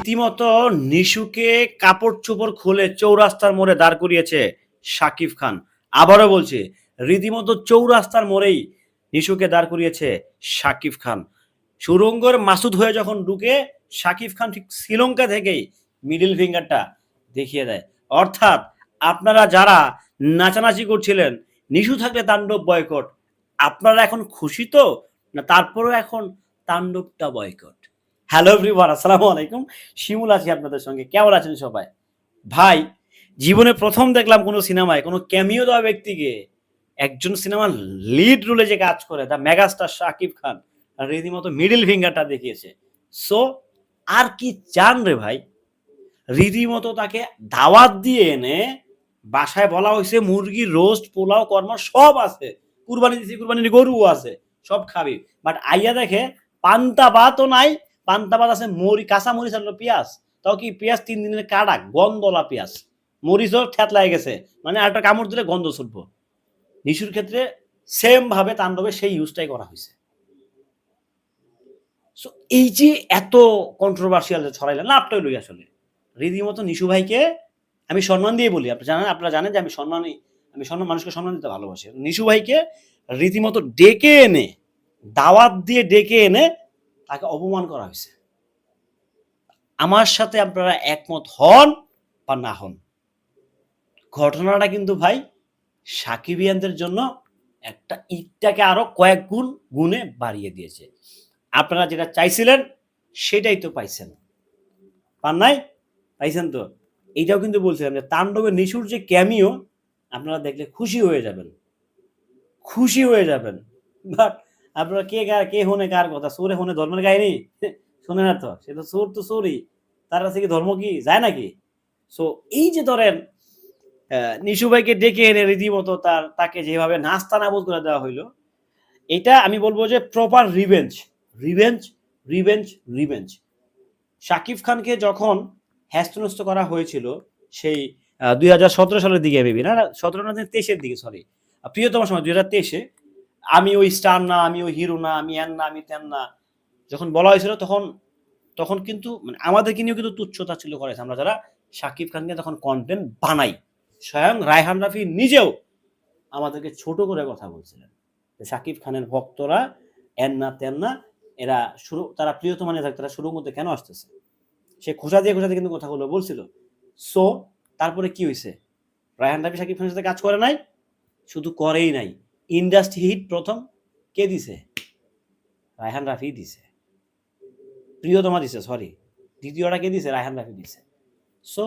রীতিমতো নিশুকে কাপড় চোপড় খুলে চৌরাস্তার মোড়ে দাঁড় করিয়েছে শাকিব খান। আবারও বলছে, রীতিমতো চৌরাস্তার মোড়েই নিশুকে দাঁড় করিয়েছে শাকিব খান। সুরঙ্গর মাসুদ হয়ে যখন ঢুকে, শাকিব খান ঠিক শ্রীলঙ্কা থেকেই মিডিল ফিঙ্গারটা দেখিয়ে দেয়। অর্থাৎ আপনারা যারা নাচানাচি করছিলেন, নিশু থাকলে তাণ্ডব বয়কট আপনারা এখন খুশি তো? না তারপরেও এখন তাণ্ডবটা বয়কট হ্যালো এভরিওয়ান আসসালামু আলাইকুম শিমুল আছি আপনাদের সঙ্গে। কেমন আছেন সবাই? ভাই, জীবনে প্রথম দেখলাম কোনো সিনেমায়, কোনো ক্যামিও দেওয়া ব্যক্তিকে একজন সিনেমার লিড রোলে যে কাজ করে দ্য মেগাস্টার শাকিব খান রীতিমতো মিডিল ফিঙ্গারটা দেখিয়েছে। সো আর কি চান রে ভাই? রীতিমতো তাকে দাওয়াত দিয়ে এনে বাসায় বলা হয়েছে, মুরগি রোস্ট পোলাও কর্মা সব আছে। কুরবানি দিছি, কুরবানির গরুও আছে, সব খাবি। বাট আইয়া দেখে, পান্তা ভাতও নাই পান্তা ভাত আছে, মরি, কাঁচা মরিচ আর পেঁয়াজ। তাও কি পেঁয়াজ তিন দিনের কাটা গন্ধলা পেঁয়াজ। মরিচও ঠেতলাই গেছে মানে আরেকটা কামড় দিলে গন্ধ ছুটবো। নিশুর ক্ষেত্রে সেম ভাবে তাণ্ডবে সেই ইউজটাই করা হয়েছে। সো এই যে এত কন্ট্রোভার্সিয়াল ছড়াইলেন, লাভটাই লই আসলে। রীতিমতো নিশু ভাইকে আমি সম্মান দিয়ে বলি, আপনি জানেন, আপনারা জানেন যে আমি সম্মানই আমি সম্মান, মানুষকে সম্মান দিতে ভালোবাসি। নিশু ভাইকে রীতিমতো ডেকে এনে, দাওয়াত দিয়ে ডেকে এনে তাকে অপমান করা হয়েছে। আমার সাথে আপনারা একমত হন বা না হন। ঘটনাটা কিন্তু ভাই সাকিবিয়ানদের জন্য একটা ইটটাকে আরও কয়েক গুণ গুণে বাড়িয়ে দিয়েছে। আপনারা যেটা চাইছিলেন সেটাই তো পাইছেন। পান নাই? পাইছেন তো? এইটাও কিন্তু বলছিলাম যে তাণ্ডবের নিশুর যে ক্যামিও আপনারা দেখলে খুশি হয়ে যাবেন। খুশি হয়ে যাবেন। বাট আপনারা কে কার কে হনে কার কথা? সুরে হনে ধর্মের গায়নি শোনে না তো? সে তো সুর তো সুরই। তার কাছে কি ধর্ম কি? যায় নাকি? সো এই যে ধরেন নিশু ভাইকে ডেকে এনে রীতিমতো তার তাকে যেভাবে নাস্তা নাবুদ করে দেওয়া হইল, এটা আমি বলব যে proper revenge revenge revenge revenge Shakib খানকে যখন হ্যাস্তনস্ত করা হয়েছিল সেই দুই হাজার সতেরো সালের দিকে মেবি না সতেরো না, তেইশের দিকে সরি প্রিয়তম সময়, দুই হাজার তেইশে। আমি ওই স্টার না, আমি ওই হিরো না, আমি এন না, আমি তেন না। যখন বলা হয়েছিল তখন তখন কিন্তু মানে আমাদেরকে নিয়েও কিন্তু তুচ্ছতা ছিল করেছে আমরা যারা শাকিব খানকে তখন কন্টেন্ট বানাই, স্বয়ং রায়হান রাফি নিজেও আমাদেরকে ছোট করে কথা বলছিলেন। শাকিব খানের ভক্তরা এন না, তেন না, এরা শুরু, তারা প্রিয়তম মানে থাকে, তারা শুরুর মধ্যে কেন আসতেছে? সে খোঁজা দিয়ে খোঁজা দিয়ে কিন্তু কথাগুলো বলছিল। সো তারপরে কি হয়েছে? রায়হান রাফি শাকিব খানের সাথে কাজ করে নাই, শুধু করেই নাই। ইন্ডাস্ট্রি হিট প্রথম কে দিছে? রায়হান রাফি দিছে। প্রিয়তমা দিছে সরি দ্বিতীয়টা কে দিছে? রায়হান রাফি দিছে। সো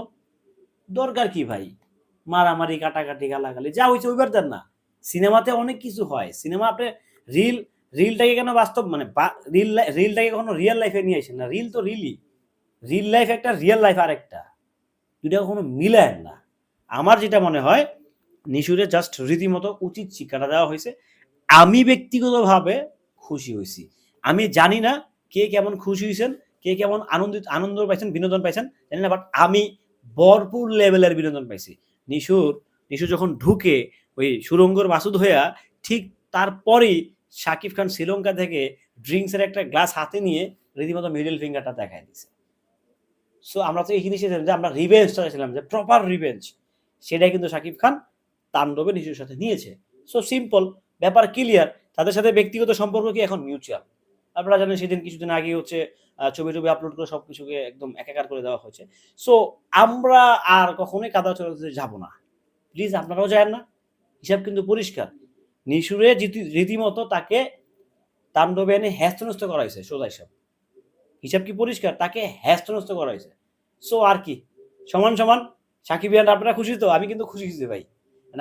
দরকার কি ভাই? মারামারি, কাটাকাটি, গালাগালি, যা হয়েছে ওইবার দেন না। সিনেমাতে অনেক কিছু হয়। সিনেমা আপনি রিল রিলটাকে কেন বাস্তব? মানে রিল রিলটাকে কখনো রিয়েল লাইফে নিয়ে আসেন না। রিল তো রিলই রিল লাইফ একটা রিয়েল লাইফ আরেকটা। দুটা কখনো মিলায় না। আমার যেটা মনে হয় নিশুরে জাস্ট রীতিমতো উচিত শিক্ষাটা দেওয়া হয়েছে। আমি ব্যক্তিগতভাবে খুশি হয়েছি। আমি জানি না কে কেমন খুশি হয়েছেন, কে কেমন আনন্দিত, আনন্দ পাইছেন, বিনোদন পাইছেন, জানি না বাট আমি ভরপুর লেভেলের বিনোদন পাইছি। নিশুর, নিশু যখন ঢুকে ওই সুরঙ্গর মাসুদ হইয়া ঠিক তারপরেই শাকিব খান শ্রীলঙ্কা থেকে ড্রিঙ্কসের একটা গ্লাস হাতে নিয়ে রীতিমতো মিডল ফিঙ্গারটা দেখায় দিছে। সো আমরা তো এই ছিলাম যে আমরা রিভেঞ্জটা চাইছিলাম, যে প্রপার রিভেঞ্জ সেটাই কিন্তু শাকিব খান তাণ্ডবে নিশুর সাথে নিয়েছে। সো সিম্পল ব্যাপার ক্লিয়ার তাদের সাথে ব্যক্তিগত সম্পর্ক কি এখন মিউচুয়াল আপনারা জানেন সেদিন কিছুদিন আগে হচ্ছে ছবি টবি আপলোড করে সবকিছুকে একদম একাকার করে দেওয়া হয়েছে। সো আমরা আর কখনোই কাদা চলাতে যাব না। প্লিজ আপনারাও যায় না। হিসাব কিন্তু পরিষ্কার। নিশুরে রীতিমতো তাকে তাণ্ডবে এনে হ্যাস্তনস্ত করা হয়েছে সোজা হিসাব। হিসাব কি পরিষ্কার? তাকে হ্যাস্তনস্ত করা হয়েছে সো আর কি? সমান সমান। সাকিব আপনারা খুশি তো? আমি কিন্তু খুশি হয়েছি ভাই।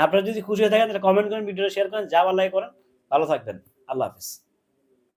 আপনারা যদি খুশি হয়ে থাকেন, তাহলে কমেন্ট করেন, ভিডিওটা শেয়ার করেন, যা ভালো লাগে করেন, ভালো থাকবেন। আল্লাহ হাফিজ।